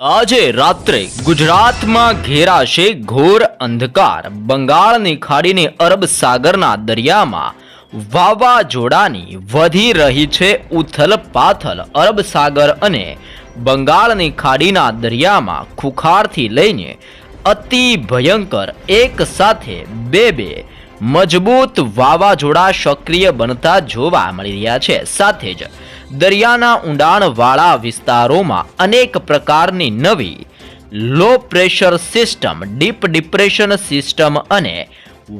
આજે રાત્રે ગુજરાતમાં ઘેરાશે ઘોર અંધકાર. બંગાળની ખાડીને અરબ સાગરના દરિયામાં વાવાઝોડાની વધી રહી છે ઉથલ પાથલ અરબ સાગર અને બંગાળની ખાડીના દરિયામાં ખુખારથી લઈને અતિ ભયંકર એક સાથે બે બે મજબૂત વાવાઝોડા સક્રિય બનતા જોવા મળી રહ્યા છે. સાથે જ દરિયાના ઊંડાણવાળા વિસ્તારોમાં અનેક પ્રકારની નવી low pressure system deep depression system અને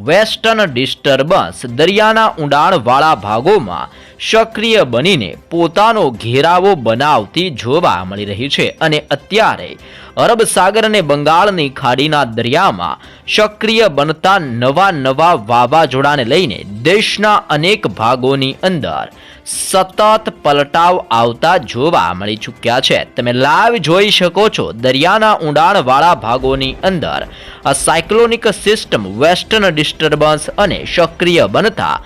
વેસ્ટર્ન ડિસ્ટર્બન્સ દરિયાના ઊંડાણવાળા ભાગોમાં સક્રિય બનીને પોતાનો ઘેરાવો બનાવતી જોવા મળી રહી છે અને અત્યારે અરબ સાગર અને બંગાળની ખાડીના દરિયામાં સક્રિય બનતા નવા નવા વાવાઝોડાને લઈને દેશના અનેક ભાગોની અંદર સતત પલટાવ આવતા જોવા મળી ચૂક્યા છે. તમે લાઈવ જોઈ શકો છો દરિયાના ઊંડાણવાળા ભાગોની અંદર. આ સાયક્લોનિક સિસ્ટમ વેસ્ટર્ન ડિસ્ટર્બન્સ અને સક્રિય બનતા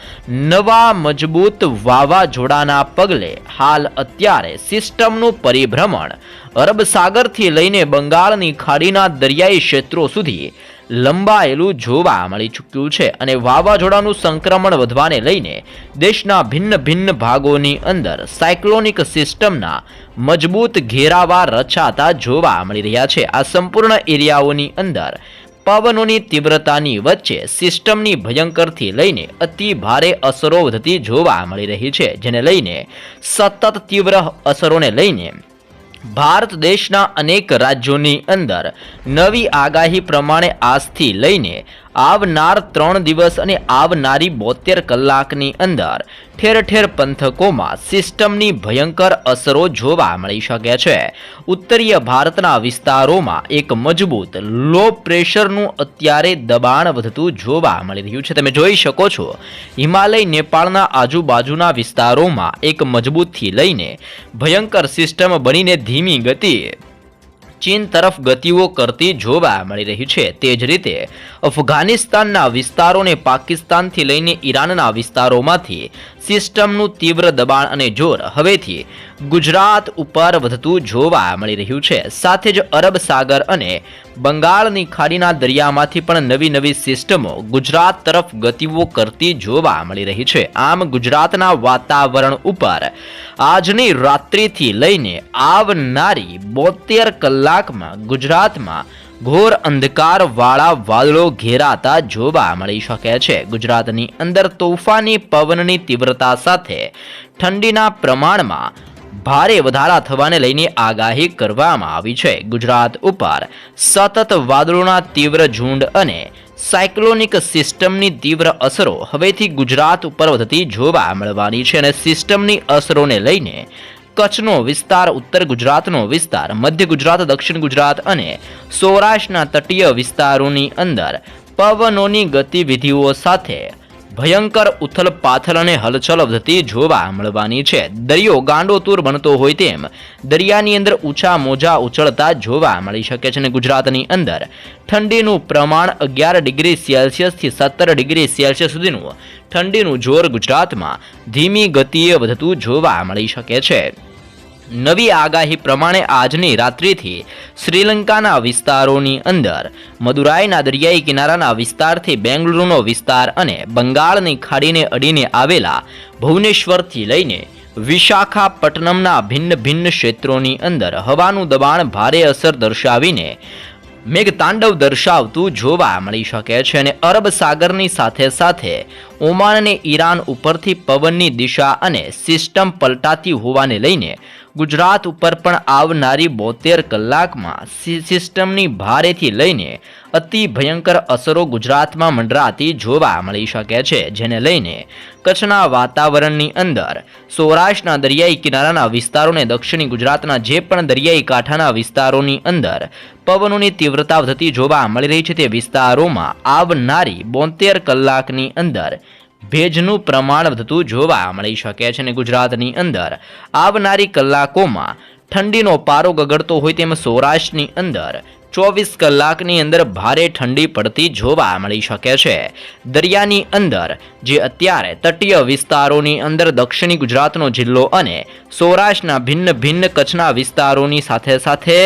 નવા મજબૂત વાવાઝોડાના પગલે હાલ અત્યારે સિસ્ટમનું પરિભ્રમણ. અરબ સાગરથી લઈને બંગાળની ખાડીના દરિયાઈ ક્ષેત્રો સુધી લંબાયેલું જોવા મળી ચૂક્યું છે અને વાવાઝોડાનું સંક્રમણ વધવાને લઈને દેશના ભિન્ન ભિન્ન ભાગોની અંદર સાયક્લોનિક સિસ્ટમના મજબૂત ઘેરાવા રચાતા જોવા મળી રહ્યા છે. આ સંપૂર્ણ એરિયાઓની અંદર પવનોની તીવ્રતાની વચ્ચે સિસ્ટમની ભયંકરથી લઈને અતિ ભારે અસરો વધતી જોવા મળી રહી છે, જેને લઈને સતત તીવ્ર અસરોને લઈને ભારત દેશના અનેક રાજ્યોની અંદર નવી આગાહી પ્રમાણે આજથી લઈને આવનાર ત્રણ દિવસ અને આવનારી બોતેર કલાકની અંદર ઠેર ઠેર પંથકોમાં સિસ્ટમની ભયંકર અસરો જોવા મળી શકે છે. ઉત્તરીય ભારતના વિસ્તારોમાં એક મજબૂત લો પ્રેશરનું અત્યારે દબાણ વધતું જોવા મળી રહ્યું છે. તમે જોઈ શકો છો, હિમાલય નેપાળના આજુબાજુના વિસ્તારોમાં એક મજબૂતથી લઈને ભયંકર સિસ્ટમ બનીને ધીમી ગતિએ ચીન તરફ ગતિઓ કરતી જોવા મળી રહી છે. તે જ રીતે અફઘાનિસ્તાનના વિસ્તારોને પાકિસ્તાનથી લઈને ઈરાનના વિસ્તારોમાંથી સિસ્ટમનું તીવ્ર દબાણ અને જોર હવેથી ગુજરાત ઉપર વધતું જોવા મળી રહ્યું છે. સાથે જ અરબ સાગર અને બંગાળની ખાડીના દરિયામાંથી પણ નવી નવી સિસ્ટમો ગુજરાત તરફ ગતિઓ કરતી જોવા મળી રહી છે. આમ ગુજરાતના વાતાવરણ ઉપર આજની રાત્રિથી લઈને આવનારી બોતેર કલાકમાં ગુજરાતમાં ઘોર અંધકાર વાળા વાદળો ઘેરાતા જોવા મળી શકે છે. ગુજરાતની અંદર તોફાની પવનની તીવ્રતા સાથે ઠંડીના પ્રમાણમાં ભારે વધારા થવાને લઈને આગાહી કરવામાં આવી છે. ગુજરાત ઉપર સતત વાદળોના તીવ્ર ઝુંડ અને સાયક્લોનિક સિસ્ટમની તીવ્ર અસરો હવેથી ગુજરાત ઉપર વધતી જોવા મળવાની છે અને સિસ્ટમની અસરોને લઈને કચ્છનો વિસ્તાર, ઉત્તર ગુજરાતનો વિસ્તાર, મધ્ય ગુજરાત, દક્ષિણ ગુજરાત અને સૌરાષ્ટ્રના તટીય વિસ્તારોની અંદર પવનોની ગતિવિધિઓ સાથે ભયંકર ઉથલ પાથલ અને હલચલ વધતી જોવા મળવાની છે. દરિયો ગાંડોતુર બનતો હોય તેમ દરિયાની અંદર ઊંચા મોજા ઉછળતા જોવા મળી શકે છે અને ગુજરાતની અંદર ઠંડીનું પ્રમાણ અગિયાર ડિગ્રી સેલ્સિયસથી સત્તર ડિગ્રી સેલ્સિયસ સુધીનું ઠંડીનું જોર ગુજરાતમાં ધીમી ગતિએ વધતું જોવા મળી શકે છે. નવી આગાહી પ્રમાણે આજની રાત્રિથી શ્રીલંકાના વિસ્તારોની અંદર, મદુરાઈના દરિયાઈ કિનારાના વિસ્તારથી બેંગલુરુનો વિસ્તાર અને બંગાળની ખાડીને અડીને આવેલા ભુવનેશ્વરથી લઈને વિશાખાપટ્ટનમના ભિન્ન ભિન્ન ક્ષેત્રોની અંદર હવાનું દબાણ ભારે અસર દર્શાવીને મેઘતાંડવ દર્શાવતું જોવા મળી શકે છે અને અરબ સાગરની સાથે સાથે ઓમાન અને ઈરાન ઉપરથી પવનની દિશા અને સિસ્ટમ પલટાતી હોવાને લઈને ગુજરાત ઉપર પણ આવનારી બોતેર કલાકમાં સિસ્ટમની ભારેથી લઈને અતિ ભયંકર અસરો ગુજરાતમાં મંડરાતી જોવા મળી શકે છે, જેને લઈને કચ્છના વાતાવરણની અંદર સૌરાષ્ટ્રના દરિયાઈ કિનારાના વિસ્તારોને દક્ષિણી ગુજરાતના જે પણ દરિયાઈ કાંઠાના વિસ્તારોની અંદર પવનોની તીવ્રતા વધતી જોવા મળી રહી છે, તે વિસ્તારોમાં આવનારી બોતેર કલાકની અંદર ભેજનું પ્રમાણ વધતું જોવા મળી શકે છે અને ગુજરાતની અંદર. આવનારી કલાકોમાં ઠંડીનો પારો ગગડતો હોય તેમ સૌરાષ્ટ્રની અંદર ચોવીસ કલાકની અંદર ભારે ઠંડી પડતી જોવા મળી શકે છે. દરિયાની અંદર, જે અત્યારે તટીય વિસ્તારોની અંદર દક્ષિણી ગુજરાતનો જિલ્લો અને સૌરાષ્ટ્રના ભિન્ન ભિન્ન કચ્છના વિસ્તારોની સાથે સાથે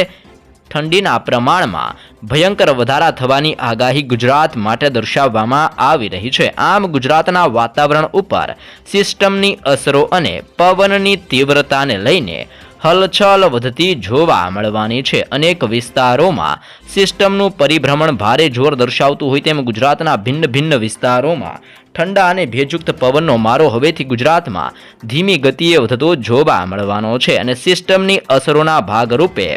ઠંડીના પ્રમાણમાં ભયંકર વધારા થવાની આગાહી ગુજરાત માટે દર્શાવવામાં આવી રહી છે. આમ ગુજરાતના વાતાવરણ ઉપર સિસ્ટમની અસરો અને પવનની તીવ્રતાને લઈને હલચલ વધતી જોવા મળવાની છે. અનેક વિસ્તારોમાં સિસ્ટમનું પરિભ્રમણ ભારે જોર દર્શાવતું હોય તેમ ગુજરાતના ભિન્ન ભિન્ન વિસ્તારોમાં ઠંડા અને ભેજયુક્ત પવનનો મારો હવેથી ગુજરાતમાં ધીમી ગતિએ વધતો જોવા મળવાનો છે અને સિસ્ટમની અસરોના ભાગરૂપે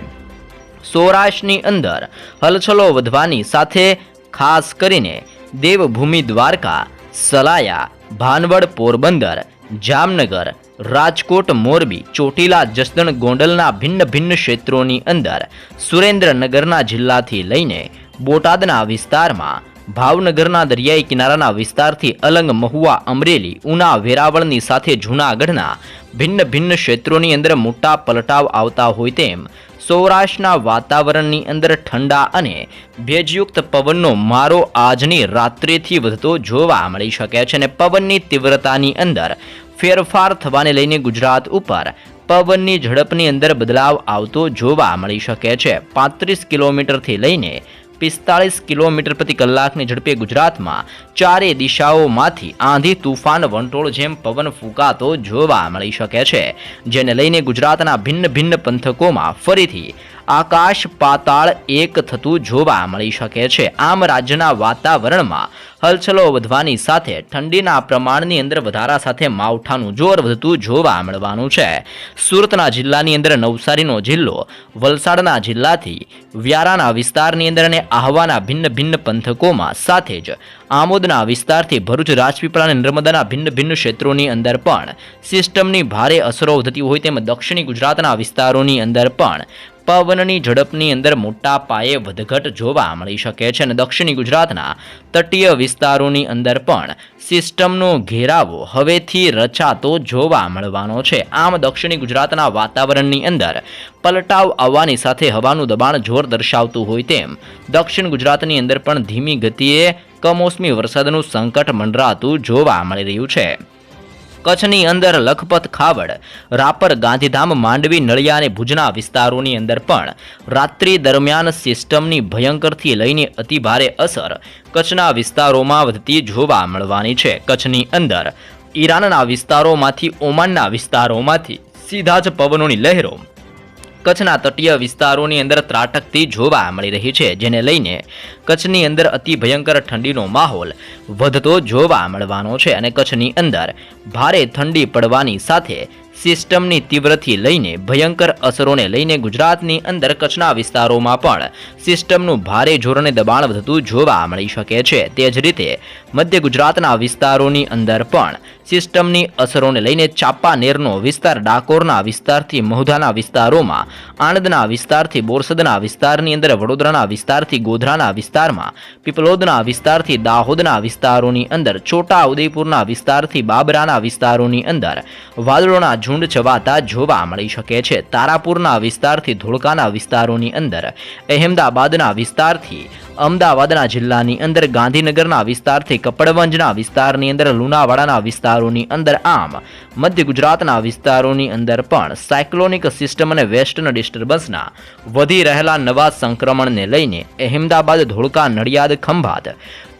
સૌરાષ્ટ્રની અંદર હલચલો વધવાની સાથે ખાસ કરીને દેવભૂમિ દ્વારકા, સલાયા, ભાનવડ પોરબંદર, જામનગર, રાજકોટ, મોરબી, ચોટીલા, જસદણ, ગોંડલના ભિન્ન ભિન્ન ક્ષેત્રોની અંદર સુરેન્દ્રનગરના જિલ્લાથી લઈને બોટાદના વિસ્તારમાં, ભાવનગરના દરિયાઈ કિનારાના વિસ્તારથી અલંગ મહુવા, અમરેલી, ઉના, વેરાવળની સાથે જૂનાગઢના ભિન્ન ભિન્ન ક્ષેત્રોની અંદર મોટા પલટાવ આવતા હોય તેમ સૌરાષ્ટ્રના વાતાવરણની અંદર ઠંડા અને ભેજયુક્ત પવનનો મારો આજની રાત્રિથી વધતો જોવા મળી શકે છે અને પવનની તીવ્રતાની અંદર ફેરફાર થવાને લઈને ગુજરાત ઉપર પવનની ઝડપની અંદર બદલાવ આવતો જોવા મળી શકે છે. પાંત્રીસ કિલોમીટરથી લઈને પિસ્તાળીસ કિલોમીટર પ્રતિ કલાકની ઝડપે ગુજરાતમાં ચારે દિશાઓમાંથી આંધી તુફાન વંટોળ જેમ પવન ફૂંકાતો જોવા મળી શકે છે, જેને લઈને ગુજરાતના ભિન્ન ભિન્ન પંથકોમાં ફરીથી આકાશ પાતાળ એક થતું જોવા મળી શકે છે. આમ રાજ્યના વાતાવરણમાં હલચલો વધવાની સાથે ઠંડીના પ્રમાણની અંદર વધારા સાથે માવઠાનું જોર વધતું જોવા મળવાનું છે. સુરતના જિલ્લાની અંદર નવસારીનો જિલ્લો, વલસાડના જિલ્લાથી વ્યારાના વિસ્તારની અંદર અને આહવાના ભિન્ન ભિન્ન પંથકોમાં સાથે જ આમોદના વિસ્તારથી ભરૂચ, રાજપીપળા અને નર્મદાના ભિન્ન ભિન્ન ક્ષેત્રોની અંદર પણ સિસ્ટમની ભારે અસરો વધતી હોય તેમ દક્ષિણી ગુજરાતના વિસ્તારોની અંદર પણ પવનની ઝડપની અંદર મોટા પાયે વધઘટ જોવા મળી શકે છે અને દક્ષિણી ગુજરાતના તટીય વિસ્તારોની અંદર પણ સિસ્ટમનો ઘેરાવો હવેથી રચાતો જોવા મળવાનો છે. આમ દક્ષિણી ગુજરાતના વાતાવરણની અંદર પલટાવ આવવાની સાથે હવાનું દબાણ જોર દર્શાવતું હોય તેમ દક્ષિણ ગુજરાતની અંદર પણ ધીમી ગતિએ કમોસમી વરસાદનું સંકટ મંડરાતું જોવા મળી રહ્યું છે. કચ્છની અંદર લખપત ખાવડ, રાપર ગાંધીધામ, માંડવી, નળિયા અને ભુજના વિસ્તારોની અંદર પણ રાત્રિ દરમિયાન સિસ્ટમની ભયંકરથી લઈને અતિભારે અસર કચ્છના વિસ્તારોમાં વધતી જોવા મળવાની છે. કચ્છની અંદર ઈરાનના વિસ્તારોમાંથી, ઓમાનના વિસ્તારોમાંથી સીધા જ પવનોની લહેરો કચ્છના તટીય વિસ્તારોની અંદર ત્રાટકતી જોવા મળી રહી છે, જેને લઈને કચ્છની અંદર અતિ ભયંકર ઠંડીનો માહોલ વધતો જોવા મળવાનો છે અને કચ્છની અંદર ભારે ઠંડી પડવાની સાથે સિસ્ટમની તીવ્રથી લઈને ભયંકર અસરોને લઈને ગુજરાતની અંદર કચ્છના વિસ્તારોમાં પણ સિસ્ટમનું ભારે જોરને દબાણ વધતું જોવા મળી શકે છે. તે જ રીતે મધ્ય ગુજરાતના વિસ્તારોની અંદર પણ સિસ્ટમની અસરોને લઈને ચાંપાનેરનો વિસ્તાર, ડાકોરના વિસ્તારથી મહુધાના વિસ્તારોમાં, આણંદના વિસ્તારથી બોરસદના વિસ્તારની અંદર, વડોદરાના વિસ્તારથી ગોધરાના વિસ્તારમાં, પીપલોદના વિસ્તારથી દાહોદના વિસ્તારોની અંદર છોટા ઉદયપુરના વિસ્તારથી બાબરાના વિસ્તારોની અંદર, વાદળોના ઝુંડ છવાતા જોવા મળી શકે છે. તારાપુરના વિસ્તારથી ધોળકાના વિસ્તારોની અંદર, અહેમદાબાદના વિસ્તારથી અમદાવાદના જિલ્લાની અંદર, ગાંધીનગરના વિસ્તારથી કપડવંજના વિસ્તારની અંદર, લુણાવાડાના વિસ્તારોની અંદર આમ, મધ્ય ગુજરાતના વિસ્તારોની અંદર પણ સાયક્લોનિક સિસ્ટમ અને વેસ્ટર્ન ડિસ્ટર્બન્સના વધી રહેલા નવા સંક્રમણને લઈને અહેમદાબાદ, ધોળકા, નડિયાદ, ખંભાત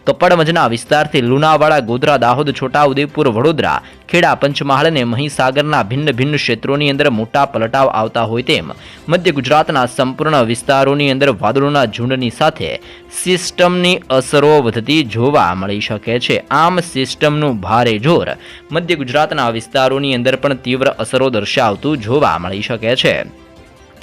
કપડવંજના વિસ્તારથી લુણાવાડા, ગોધરા, દાહોદ, છોટાઉદેપુર, વડોદરા, ખેડા, પંચમહાલ અને મહીસાગરના ભિન્ન ભિન્ન ક્ષેત્રોની અંદર મોટા પલટાવ આવતા હોય તેમ મધ્ય ગુજરાતના સંપૂર્ણ વિસ્તારોની અંદર વાદળોના ઝુંડની સાથે સિસ્ટમની અસરો વધતી જોવા મળી શકે છે. આમ સિસ્ટમનું ભારે જોર મધ્ય ગુજરાતના વિસ્તારોની અંદર પણ તીવ્ર અસરો દર્શાવતું જોવા મળી શકે છે.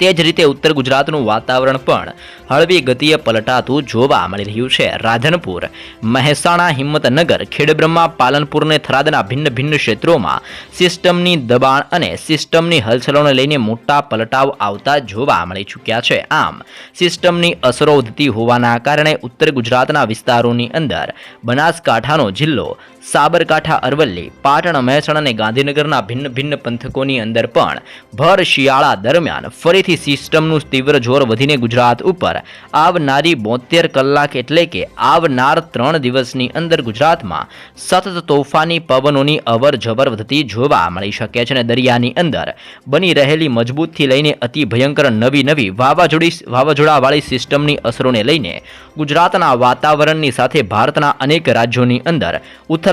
તે જ રીતે ઉત્તર ગુજરાતનું વાતાવરણ પણ હળવી ગતિએ પલટાતું જોવા મળી રહ્યું છે. રાધનપુર, મહેસાણા, હિંમતનગર, ખેડબ્રહ્મા, પાલનપુર અને થરાદના ભિન્ન ભિન્ન ક્ષેત્રોમાં સિસ્ટમની દબાણ અને સિસ્ટમની હલચલોને લઈને મોટા પલટાવ આવતા જોવા મળી ચૂક્યા છે. આમ, સિસ્ટમની અસરો વધતી હોવાના કારણે ઉત્તર ગુજરાતના વિસ્તારોની અંદર બનાસકાંઠાનો જિલ્લો સાબરકાંઠા, અરવલ્લી, પાટણ, મહેસાણા અને ગાંધીનગરના ભિન્ન ભિન્ન પંથકોની અંદર પણ ભર શિયાળા દરમિયાન ફરીથી સિસ્ટમનું તીવ્ર જોર વધીને ગુજરાત ઉપર આવનારી બોતેર કલાક એટલે કે આવનાર ત્રણ દિવસની અંદર ગુજરાતમાં સતત તોફાની પવનોની અવર જવર વધતી જોવા મળી શકે છે અને દરિયાની અંદર બની રહેલી મજબૂતથી લઈને અતિ ભયંકર નવી નવી વાવાઝોડી વાવાઝોડાવાળી સિસ્ટમની અસરોને લઈને ગુજરાતના વાતાવરણની સાથે ભારતના અનેક રાજ્યોની અંદર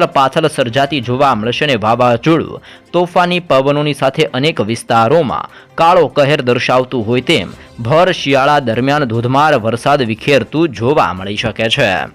ઉથલ પાથલ સર્જાતી જોવા મળશે અને વાવાઝોડું. તોફાની પવનોની સાથે અનેક વિસ્તારોમાં કાળો કહેર દર્શાવતું હોય તેમ ભર શિયાળા દરમિયાન ધોધમાર વરસાદ વિખેરતું જોવા મળી શકે છે.